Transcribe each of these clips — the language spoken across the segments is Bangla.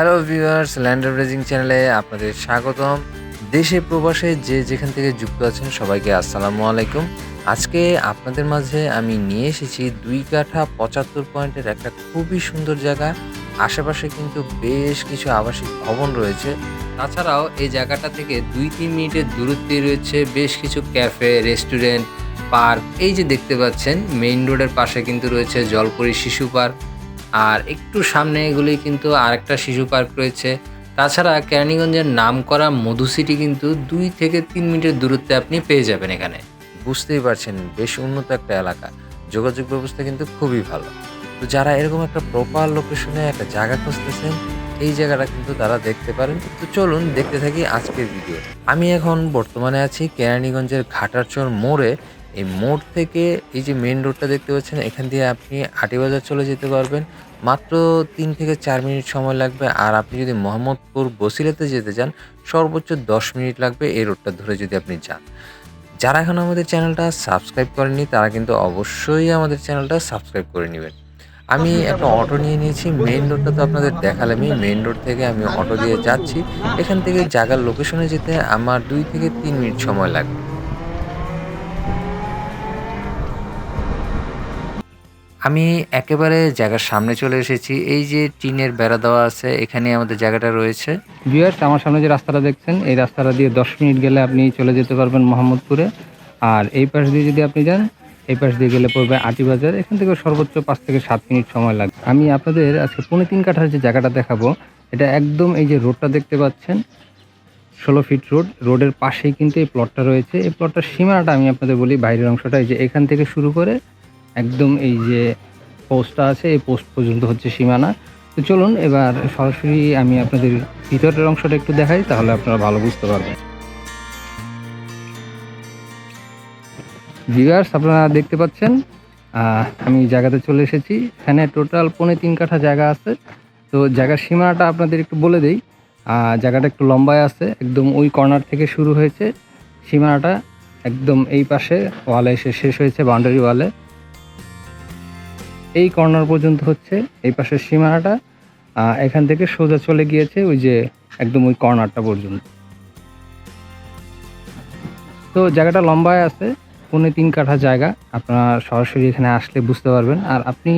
হ্যালো ভিউয়ার্স ল্যান্ড ব্রেজিং চ্যানেলে আপনাদের স্বাগতম। দেশে প্রবাসে যে যেখান থেকে যুক্ত আছেন সবাইকে আসসালামু আলাইকুম। আজকে আপনাদের মাঝে আমি নিয়ে এসেছি দুই কাঠা পঁচাত্তর পয়েন্টের একটা খুবই সুন্দর জায়গা। আশেপাশে কিন্তু বেশ কিছু আবাসিক ভবন রয়েছে। তাছাড়াও এই জায়গাটা থেকে দুই তিন মিনিটের দূরত্বে রয়েছে বেশ কিছু ক্যাফে, রেস্টুরেন্ট, পার্ক। এই যে দেখতে পাচ্ছেন, মেইন রোডের পাশে কিন্তু রয়েছে জলপরি শিশু পার্ক। আর একটু সামনে এগুলি কিন্তু আরেকটা শিশু পার্ক রয়েছে। তাছাড়া কেরানীগঞ্জের নামকরা মধু সিটি কিন্তু দুই থেকে তিন মিনিটের দূরত্বে আপনি পেয়ে যাবেন এখানে। বুঝতেই পারছেন, বেশ উন্নত একটা এলাকা। যোগাযোগ ব্যবস্থা কিন্তু খুবই ভালো। তো যারা এরকম একটা প্রপার লোকেশনে একটা জায়গা খুঁজতেছেন, এই জায়গাটা কিন্তু তারা দেখতে পারেন। তো চলুন দেখতে থাকি আজকের ভিডিও আমি এখন বর্তমানে আছি কেরানীগঞ্জের ঘাটারচর মোড়ে। এই মোড় থেকে এই যে মেন রোডটা দেখতে পাচ্ছেন, এখান দিয়ে আপনি আটিবাজার চলে যেতে পারবেন। মাত্র তিন থেকে চার মিনিট সময় লাগবে, আর আপনি যদি মোহাম্মদপুর বসিলাতে যেতে চান, সর্বোচ্চ দশ মিনিট লাগবে এই রোডটা ধরে যদি আপনি যান। যারা এখন আমাদের চ্যানেলটা সাবস্ক্রাইব করেননি, তারা কিন্তু অবশ্যই আমাদের চ্যানেলটা সাবস্ক্রাইব করে নেবেন। আমি একটা অটো নিয়ে নিয়েছি মেইন রোডটা তো আপনাদের দেখালামই। মেইন রোড থেকে আমি অটো দিয়ে যাচ্ছি। এখান থেকে জায়গার লোকেশনে যেতে আমার দুই থেকে তিন মিনিট সময় লাগবে। আমি একেবারে জায়গার সামনে চলে এসেছি। এই যে টিনের বেড়া দেওয়া আছে এখানে আমাদের জায়গাটা রয়েছে। ভিউয়ার্স আমার সামনে যে রাস্তাটা দেখছেন, এই রাস্তাটা দিয়ে দশ মিনিট গেলে আপনি চলে যেতে পারবেন মোহাম্মদপুরে। আর এই পাশ দিয়ে যদি আপনি যান, এই পাশ দিয়ে গেলে পড়বে আটিবাজার এখান থেকে সর্বোচ্চ পাঁচ থেকে সাত মিনিট সময় লাগবে আমি আপনাদের আজকে পৌনে তিন কাঠার যে জায়গাটা দেখাবো, এটা একদম এই যে রোডটা দেখতে পাচ্ছেন, ষোলো ফিট রোড। রোডের পাশেই কিন্তু এই প্লটটা রয়েছে। এই প্লটটার সীমানাটা আমি আপনাদের বলি, বাইরের অংশটা, এই যে এখান থেকে শুরু করে একদম এই যে পোস্টটা আছে, এই পোস্ট পর্যন্ত হচ্ছে সীমানা। তো চলুন, এবার সরাসরি আমি আপনাদের ভিতরের অংশটা একটু দেখাই, তাহলে আপনারা ভালো বুঝতে পারবেন। ভিউয়ার্স আপনারা দেখতে পাচ্ছেন আমি জায়গাতে চলে এসেছি। এখানে টোটাল পৌনে তিন কাঠা জায়গা আছে। তো জায়গার সীমানাটা আপনাদের একটু বলে দেই। জায়গাটা একটু লম্বায় আছে, একদম ওই কর্নার থেকে শুরু হয়েছে। সীমানাটা একদম এই পাশে ওয়ালে এসে শেষ হয়েছে বাউন্ডারি ওয়ালে এই কর্নার পর্যন্ত হচ্ছে, এই পাশের সীমানাটা এখান থেকে সোজা চলে গিয়েছে ওই যে একদম ওই কর্নারটা পর্যন্ত। তো জায়গাটা লম্বায় আছে, পৌনে তিন কাঠা জায়গা, আপনারা সরাসরি এখানে আসলে বুঝতে পারবেন। আর আপনি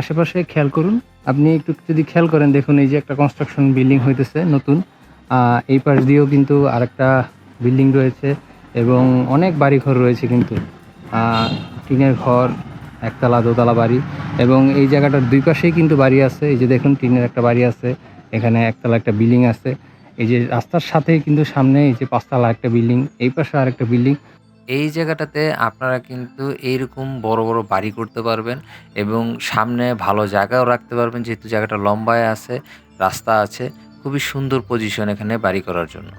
আশেপাশে খেয়াল করুন, আপনি একটু যদি খেয়াল করেন, দেখুন এই যে একটা কনস্ট্রাকশন বিল্ডিং হইতেছে নতুন। এই পাশ দিয়েও কিন্তু আরেকটা বিল্ডিং রয়েছে এবং অনেক বাড়িঘর রয়েছে কিন্তু। টিনের ঘর, একতলা, দোতলা বাড়ি। এবং এই জায়গাটার দুই পাশেই কিন্তু বাড়ি আছে। এই যে দেখুন, টিনের একটা বাড়ি আছে, এখানে একতলা একটা বিল্ডিং আছে। এই যে রাস্তার সাথেই কিন্তু সামনে এই যে পাঁচতলা একটা বিল্ডিং, এই পাশে আরেকটা বিল্ডিং। এই জায়গাটাতে আপনারা কিন্তু এইরকম বড় বড় বাড়ি করতে পারবেন এবং সামনে ভালো জায়গাও রাখতে পারবেন, যেহেতু জায়গাটা লম্বায় আছে, রাস্তা আছে, খুবই সুন্দর পজিশন এখানে বাড়ি করার জন্য।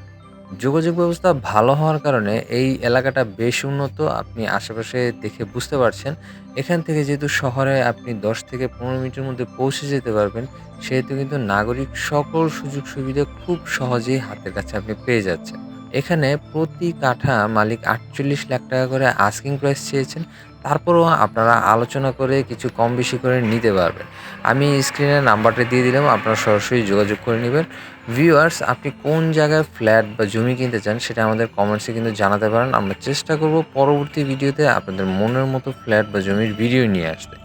যোগাযোগ ব্যবস্থা ভালো হওয়ার কারণে এই এলাকাটা বেশ উন্নত, আপনি আশেপাশে দেখে বুঝতে পারছেন। এখান থেকে যেহেতু শহরে আপনি দশ থেকে পনেরো মিনিটের মধ্যে পৌঁছে যেতে পারবেন, সেহেতু কিন্তু নাগরিক সকল সুযোগ সুবিধা খুব সহজেই হাতের কাছে আপনি পেয়ে যাচ্ছেন। এখানে প্রতি কাঠা মালিক আটচল্লিশ লাখ টাকা করে আস্কিং প্রাইস চেয়েছেন। তারপরও আপনারা আলোচনা করে কিছু কম বেশি করে নিতে পারবেন। আমি স্ক্রিনে নাম্বারটা দিয়ে দিলাম, আপনারা সরাসরি যোগাযোগ করে নেবেন। ভিউয়ার্স আপনি কোন জায়গায় ফ্ল্যাট বা জমি কিনতে চান সেটা আমাদের কমেন্টসে কিন্তু জানাতে পারেন। আমরা চেষ্টা করব পরবর্তী ভিডিওতে আপনাদের মনের মতো ফ্ল্যাট বা জমির ভিডিও নিয়ে আসতে।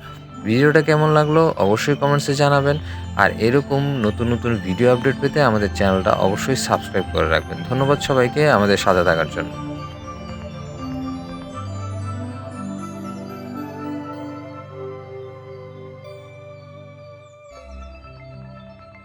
ভিডিওটা কেমন লাগল অবশ্যই কমেন্টসে জানাবেন। আর এরকম নতুন নতুন ভিডিও আপডেট পেতে আমাদের চ্যানেলটা অবশ্যই সাবস্ক্রাইব করে রাখবেন। ধন্যবাদ সবাইকে আমাদের সাথে থাকার জন্য।